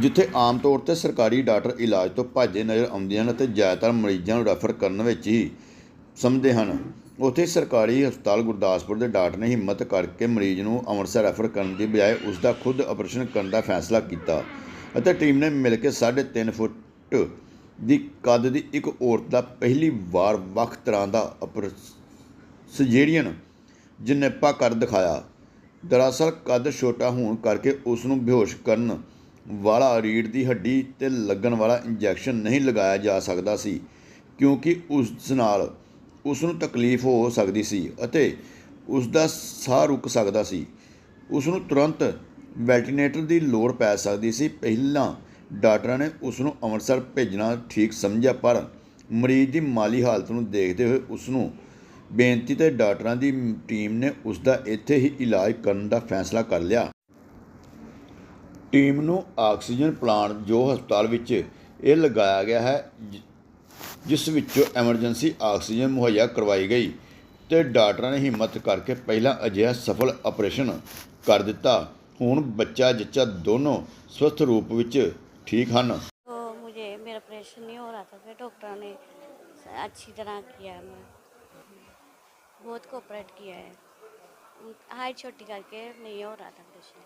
ਜਿੱਥੇ ਆਮ ਤੌਰ ਤੇ ਸਰਕਾਰੀ ਡਾਕਟਰ ਇਲਾਜ ਤੋਂ ਭੱਜਦੇ ਨਜ਼ਰ ਆਉਂਦੇ ਹਨ ਅਤੇ ਜ਼ਿਆਦਾਤਰ ਮਰੀਜ਼ਾਂ ਨੂੰ ਰੈਫਰ ਕਰਨ ਵਿੱਚ ਹੀ ਸਮਝਦੇ ਹਨ। ਉੱਥੇ ਸਰਕਾਰੀ ਹਸਪਤਾਲ ਗੁਰਦਾਸਪੁਰ ਦੇ ਡਾਕਟਰ ਨੇ ਹਿੰਮਤ ਕਰਕੇ ਮਰੀਜ਼ ਨੂੰ ਅੰਮ੍ਰਿਤਸਰ ਰੈਫਰ ਕਰਨ ਦੀ ਬਜਾਏ ਉਸ ਦਾ ਖੁਦ ਆਪਰੇਸ਼ਨ ਕਰਨ ਦਾ ਫੈਸਲਾ ਕੀਤਾ ਅਤੇ ਟੀਮ ਨੇ ਮਿਲ ਕੇ 3.5 ਫੁੱਟ ਦੀ ਕੱਦ ਦੀ ਇੱਕ ਔਰਤ ਦਾ ਪਹਿਲੀ ਵਾਰ ਵੱਖ ਤਰ੍ਹਾਂ ਦਾ ਸਰਜਰੀਅਨ ਜਨੇਪਾ ਕਰ ਦਿਖਾਇਆ। ਦਰਅਸਲ ਕੱਦ ਛੋਟਾ ਹੋਣ ਕਰਕੇ ਉਸ ਨੂੰ ਬੇਹੋਸ਼ ਕਰਨ ਵਾਲਾ ਰੀੜ ਦੀ ਹੱਡੀ ਤੇ ਲੱਗਣ ਵਾਲਾ ਇੰਜੈਕਸ਼ਨ ਨਹੀਂ ਲਗਾਇਆ ਜਾ ਸਕਦਾ ਸੀ, ਕਿਉਂਕਿ ਉਸ ਨਾਲ ਉਸ ਨੂੰ ਤਕਲੀਫ ਹੋ ਸਕਦੀ ਸੀ ਅਤੇ ਉਸ ਦਾ ਸਾਹ ਰੁਕ ਸਕਦਾ ਸੀ। ਉਸ ਨੂੰ ਤੁਰੰਤ ਵੈਂਟੀਲੇਟਰ ਦੀ ਲੋੜ ਪੈ ਸਕਦੀ ਸੀ। ਪਹਿਲਾਂ ਡਾਕਟਰਾਂ ਨੇ ਉਸ ਨੂੰ ਅੰਮ੍ਰਿਤਸਰ ਭੇਜਣਾ ਠੀਕ ਸਮਝਿਆ, ਪਰ ਮਰੀਜ਼ ਦੀ ਮਾਲੀ ਹਾਲਤ ਨੂੰ ਦੇਖਦੇ ਹੋਏ ਉਸ ਨੂੰ ਬੇਨਤੀ ਤੇ ਡਾਕਟਰਾਂ ਦੀ ਟੀਮ ਨੇ ਉਸ ਦਾ ਇੱਥੇ ਹੀ ਇਲਾਜ ਕਰਨ ਦਾ ਫੈਸਲਾ ਕਰ ਲਿਆ। ਟੀਮ ਨੂੰ ਆਕਸੀਜਨ ਪਲਾਂਟ ਜੋ ਹਸਪਤਾਲ ਵਿੱਚ ਇਹ ਲਗਾਇਆ ਗਿਆ ਹੈ ਜਿ- ਜਿਸ ਵਿੱਚੋਂ ਐਮਰਜੈਂਸੀ ਆਕਸੀਜਨ ਮੁਹੱਈਆ ਕਰਵਾਈ ਗਈ ਤੇ ਡਾਕਟਰਾਂ ਨੇ ਹਿੰਮਤ ਕਰਕੇ ਪਹਿਲਾਂ ਅਜਿਹਾ ਸਫਲ ਆਪਰੇਸ਼ਨ ਕਰ ਦਿੱਤਾ ਹੁਣ ਬੱਚਾ ਜੱਚਾ ਦੋਨੋਂ ਸਵਸਥ ਰੂਪ ਵਿੱਚ ਠੀਕ ਹਨ तो मुझे मेरा ऑपरेशन नहीं हो रहा था फिर डॉक्टर ने अच्छी तरह किया है मैं बहुत कोऑपरेट किया है हाइट छोटी करके नहीं हो रहा था ऑपरेशन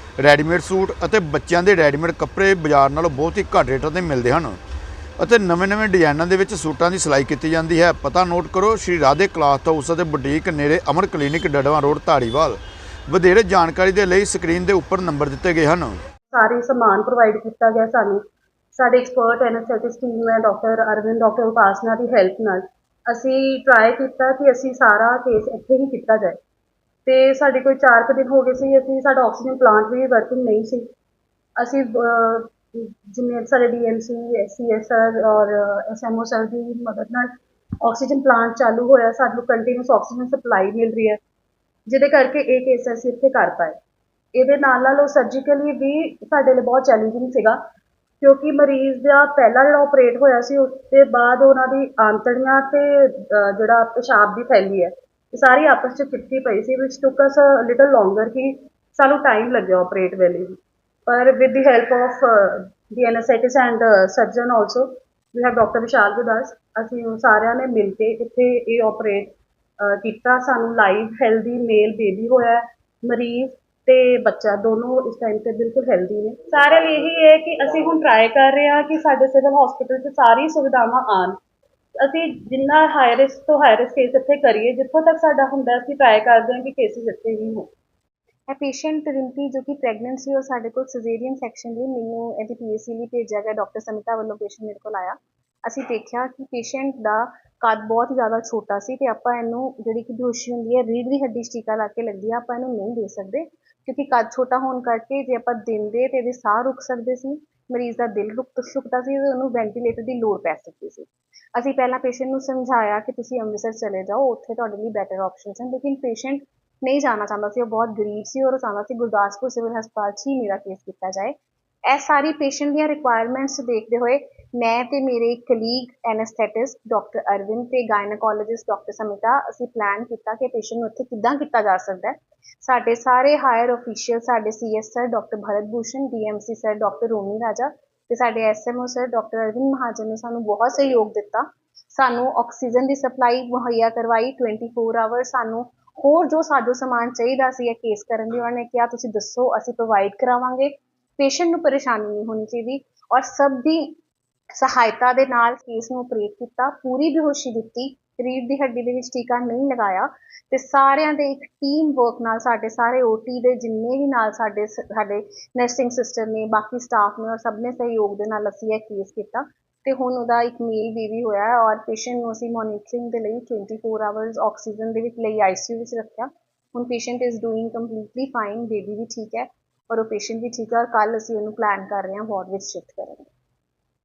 ਰੈਡੀਮੇਡ ਸੂਟ ਅਤੇ ਬੱਚਿਆਂ ਦੇ ਰੈਡੀਮੇਡ ਕੱਪੜੇ ਬਾਜ਼ਾਰ ਨਾਲੋਂ ਬਹੁਤ ਹੀ ਘੱਟ ਰੇਟਾਂ ਤੇ ਮਿਲਦੇ ਹਨ। ਅਤੇ ਨਵੇਂ-ਨਵੇਂ ਡਿਜ਼ਾਈਨਾਂ ਦੇ ਵਿੱਚ ਸੂਟਾਂ ਦੀ ਸਿਲਾਈ ਕੀਤੀ ਜਾਂਦੀ ਹੈ। ਪਤਾ ਨੋਟ ਕਰੋ, ਸ਼੍ਰੀ ਰਾਧੇ ਕਲਾਥ ਹਾਊਸ ਅਤੇ ਬੁਟੀਕ ਨੇੜੇ ਅਮਰ ਕਲੀਨਿਕ ਡੜਵਾ ਰੋਡ ਧਾਰੀਵਾਲ। ਵਧੇਰੇ ਜਾਣਕਾਰੀ ਦੇ ਲਈ ਸਕਰੀਨ ਦੇ ਉੱਪਰ ਨੰਬਰ ਦਿੱਤੇ ਗਏ ਹਨ। ਸਾਰੇ ਸਮਾਨ ਪ੍ਰੋਵਾਈਡ ਕੀਤਾ ਗਿਆ ਸਾਨੂੰ। ਸਾਡੇ ਐਕਸਪਰਟ ਐਨਐਸਥੈਟਿਸਟ ਟੀਮ ਹੈ ਡਾਕਟਰ ਅਰਵਿੰਦ ਡਾਕਟਰ ਉਪਾਸਨਾ ਦੀ ਹੈਲਪ ਨਾਲ ਅਸੀਂ ਟਰਾਈ ਕੀਤਾ ਕਿ ਅਸੀਂ ਸਾਰਾ ਕੇਸ ਇੱਥੇ ਹੀ ਕੀਤਾ ਜਾਏ। ਅਤੇ ਸਾਡੇ ਕੋਈ ਚਾਰ ਕੁ ਦਿਨ ਹੋ ਗਏ ਸੀ ਅਸੀਂ ਸਾਡਾ ਆਕਸੀਜਨ ਪਲਾਂਟ ਵੀ ਵਰਕਿੰਗ ਨਹੀਂ ਸੀ। ਅਸੀਂ ਅਹ, ਜਿੰਨੇ ਸਾਡੇ ਡੀਐਮਸੀ ਐਸਸੀਐਸਆਰ ਔਰ ਐਸਐਮਓ ਸਰ ਦੀ ਮਦਦ ਨਾਲ ਆਕਸੀਜਨ ਪਲਾਂਟ ਚਾਲੂ ਹੋਇਆ ਸਾਨੂੰ ਕੰਟੀਨਿਊਸ ਆਕਸੀਜਨ ਸਪਲਾਈ ਮਿਲ ਰਹੀ ਹੈ ਜਿਹਦੇ ਕਰਕੇ ਇਹ ਕੇਸ ਅਸੀਂ ਇੱਥੇ ਕਰ ਪਾਏ। ਇਹਦੇ ਨਾਲ ਨਾਲ ਉਹ ਸਰਜੀਕਲੀ ਵੀ ਸਾਡੇ ਲਈ ਬਹੁਤ ਚੈਲੰਜਿੰਗ ਸੀਗਾ ਕਿਉਂਕਿ ਮਰੀਜ਼ ਦਾ ਪਹਿਲਾ ਜਿਹੜਾ ਆਪਰੇਟ ਹੋਇਆ ਸੀ ਉਸ ਤੋਂ ਬਾਅਦ ਉਹਨਾਂ ਦੀ ਆਂਤੜੀਆਂ ਤੇ ਜਿਹੜਾ ਪਿਸ਼ਾਬ ਦੀ ਫੈਲੀ ਹੈ। ਸਾਰੀ ਆਪਸ 'ਚ ਚਿਪਕੀ ਪਈ ਸੀ ਵਿਚ ਟੁੱਕ ਅਸ ਲਿਟਲ ਲੌਂਗਰ ਕਿ ਸਾਨੂੰ ਟਾਈਮ ਲੱਗਿਆ ਆਪਰੇਟ ਵੇਲੇ ਪਰ with the help of the anaesthetist and surgeon also we have doctor Vishal Gudas ਅਸੀਂ ਉਹ ਸਾਰਿਆਂ ਨੇ ਮਿਲ ਕੇ ਇੱਥੇ ਇਹ ਆਪਰੇਟ ਕੀਤਾ। ਸਾਨੂੰ ਲਾਈਵ ਹੈਲਦੀ ਮੇਲ ਬੇਬੀ ਹੋਇਆ, ਮਰੀਜ਼ ਤੇ ਬੱਚਾ। ਦੋਨੋਂ ਇਸ ਟਾਈਮ ਤੇ ਬਿਲਕੁਲ ਹੈਲਦੀ ਨੇ। ਸਾਰਿਆਂ ਲਈ ਇਹੀ ਹੈ ਕਿ ਅਸੀਂ ਹੁਣ ਟਰਾਈ ਕਰ ਰਹੇ ਹਾਂ ਕਿ ਸਾਡੇ ਸਿਵਲ ਹਸਪੀਟਲ 'ਚ ਸਾਰੀ ਸੁਵਿਧਾਵਾਂ ਆਣ ਅਸੀਂ ਜਿੰਨਾ ਹਾਈ ਰਿਸਕ ਤੋਂ ਹਾਈ ਰਿਸਕ ਕੇਸ ਇੱਥੇ ਕਰੀਏ, ਜਿੱਥੋਂ ਤੱਕ ਸਾਡਾ ਹੁੰਦਾ ਅਸੀਂ ਟਰਾਈ ਕਰਦੇ ਹਾਂ ਕਿ ਕੇਸਿਸ ਇੱਥੇ ਹੀ ਹੋਣ। ਇਹ ਪੇਸ਼ੈਂਟ ਰਿੰਪੀ ਜੋ ਕਿ ਪ੍ਰੈਗਨੈਂਟ ਸੀ, ਉਹ ਸਾਡੇ ਕੋਲ ਸਿਜ਼ੇਰੀਅਨ ਸੈਕਸ਼ਨ ਲਈ ਮੈਨੂੰ ਇਹਦੀ ਪੀਐਸਸੀ ਲਈ ਭੇਜਿਆ ਗਿਆ ਡਾਕਟਰ ਸਮਿਤਾ ਵੱਲੋਂ ਪੇਸ਼ੈਂਟ ਮੇਰੇ ਕੋਲ ਆਇਆ। ਅਸੀਂ ਦੇਖਿਆ ਕਿ ਪੇਸ਼ੈਂਟ ਦਾ ਕੱਦ ਬਹੁਤ ਜ਼ਿਆਦਾ ਛੋਟਾ ਸੀ ਤੇ ਆਪਾਂ ਇਹਨੂੰ ਜਿਹੜੀ ਕਿ ਬੇਹੋਸ਼ੀ ਹੁੰਦੀ ਹੈ ਰੀੜ ਦੀ ਹੱਡੀ 'ਚ ਟੀਕਾ ਲਾ ਕੇ ਲੱਗਦੀ ਆ, ਆਪਾਂ ਇਹਨੂੰ ਨਹੀਂ ਦੇ ਸਕਦੇ ਕਿਉਂਕਿ ਕੱਦ ਛੋਟਾ ਹੋਣ ਕਰਕੇ ਜੇ ਆਪਾਂ ਦਿੰਦੇ ਤੇ ਇਹਦੇ ਸਾਹ ਰੁਕ ਸਕਦੇ ਸੀ। ਮਰੀਜ਼ ਦਾ ਦਿਲ ਰੁਕ ਸਕਦਾ ਸੀ ਤੇ ਉਹਨੂੰ ਵੈਂਟੀਲੇਟਰ ਦੀ ਲੋੜ ਪੈ ਸਕਦੀ ਸੀ। ਅਸੀਂ ਪਹਿਲਾਂ ਪੇਸ਼ੈਂਟ ਨੂੰ ਸਮਝਾਇਆ ਕਿ ਤੁਸੀਂ ਅੰਮ੍ਰਿਤਸਰ ਚਲੇ ਜਾਓ, ਉੱਥੇ ਤੁਹਾਡੇ ਲਈ ਬੈਟਰ ਆਪਸ਼ਨਸ ਹਨ, ਲੇਕਿਨ ਪੇਸ਼ੈਂਟ ਨਹੀਂ ਜਾਣਾ ਚਾਹੁੰਦਾ ਸੀ। ਉਹ ਬਹੁਤ ਗਰੀਬ ਸੀ ਔਰ ਉਹ ਚਾਹੁੰਦਾ ਸੀ ਗੁਰਦਾਸਪੁਰ ਸਿਵਲ ਹਸਪਤਾਲ 'ਚ ਹੀ ਮੇਰਾ ਕੇਸ ਕੀਤਾ ਜਾਏ। ਇਹ ਸਾਰੀ ਪੇਸ਼ੈਂਟ ਦੀਆਂ ਰਿਕੁਆਇਰਮੈਂਟਸ ਦੇਖਦੇ ਹੋਏ ਮੈਂ ਅਤੇ ਮੇਰੇ ਕਲੀਗ ਐਨਸਥੈਟਿਸਟ ਡਾਕਟਰ ਅਰਵਿੰਦ ਅਤੇ ਗਾਇਨੋਕੋਲੋਜਿਸਟ ਡਾਕਟਰ ਸਮਿਤਾ ਅਸੀਂ ਪਲੈਨ ਕੀਤਾ ਕਿ ਪੇਸ਼ੈਂਟ ਨੂੰ ਇੱਥੇ ਕਿੱਦਾਂ ਕੀਤਾ ਜਾ ਸਕਦਾ ਸਾਡੇ ਸਾਰੇ ਹਾਇਰ ਅਫੀਸ਼ੀਅਲ ਸਾਡੇ C CS sir doctor Bharat Bhushan D M C sir doctor Romi Raja ਅਤੇ ਸਾਡੇ S M O sir doctor Arvind Mahajan ਨੇ ਸਾਨੂੰ ਬਹੁਤ ਸਹਿਯੋਗ ਦਿੱਤਾ। ਸਾਨੂੰ ਆਕਸੀਜਨ ਦੀ ਸਪਲਾਈ ਮੁਹੱਈਆ ਕਰਵਾਈ 24 ਆਵਰ ਸਾਨੂੰ ਹੋਰ ਜੋ ਸਾਜੋ ਸਮਾਨ ਚਾਹੀਦਾ ਸੀ ਇਹ ਕੇਸ ਕਰਨ ਲਈ ਉਹਨਾਂ ਨੇ ਕਿਹਾ, ਤੁਸੀਂ ਦੱਸੋ, ਅਸੀਂ ਪ੍ਰੋਵਾਈਡ ਕਰਾਵਾਂਗੇ। ਪੇਸ਼ੈਂਟ ਨੂੰ ਪਰੇਸ਼ਾਨੀ ਨਹੀਂ ਹੋਣੀ ਚਾਹੀਦੀ ਔਰ ਸਭ ਦੀ ਸਹਾਇਤਾ ਦੇ ਨਾਲ ਕੇਸ ਨੂੰ ਆਪਰੇਟ ਕੀਤਾ, ਪੂਰੀ ਬੇਹੋਸ਼ੀ ਦਿੱਤੀ ਰੀੜ ਦੀ ਹੱਡੀ ਦੇ ਵਿੱਚ ਟੀਕਾ ਨਹੀਂ ਲਗਾਇਆ ਤੇ ਸਾਰਿਆਂ ਦੇ ਇੱਕ ਟੀਮ ਵਰਕ ਨਾਲ ਸਾਡੇ ਸਾਰੇ ਓਟੀ ਦੇ ਜਿੰਨੇ ਵੀ ਨਾਲ ਸਾਡੇ ਸਾਡੇ ਨਰਸਿੰਗ ਸਿਸਟਰ ਨੇ, ਬਾਕੀ ਸਟਾਫ ਨੇ ਔਰ ਸਭ ਨੇ ਸਹਿਯੋਗ ਦੇ ਨਾਲ ਅਸੀਂ ਇਹ ਕੇਸ ਕੀਤਾ ਤੇ ਹੁਣ ਉਹਦਾ ਇੱਕ ਮੇਲ ਬੇਬੀ ਹੋਇਆ ਹੈ ਔਰ ਪੇਸ਼ੈਂਟ ਨੂੰ ਅਸੀਂ ਮੋਨੀਟਰਿੰਗ ਦੇ ਲਈ 24 ਆਵਰਸ ਆਕਸੀਜਨ ਦੇ ਵਿੱਚ ਲਈ ਆਈਸੀਯੂ ਵਿੱਚ ਰੱਖਿਆ। ਹੁਣ patient is doing completely fine baby ਵੀ ਠੀਕ ਹੈ ਔਰ ਉਹ ਪੇਸ਼ੈਂਟ ਵੀ ਠੀਕ ਹੈ ਔਰ ਕੱਲ ਅਸੀਂ ਉਹਨੂੰ ਪਲਾਨ ਕਰ ਰਹੇ ਹਾਂ ਵਾਰਡ ਵਿੱਚ ਸ਼ਿਫਟ ਕਰਨ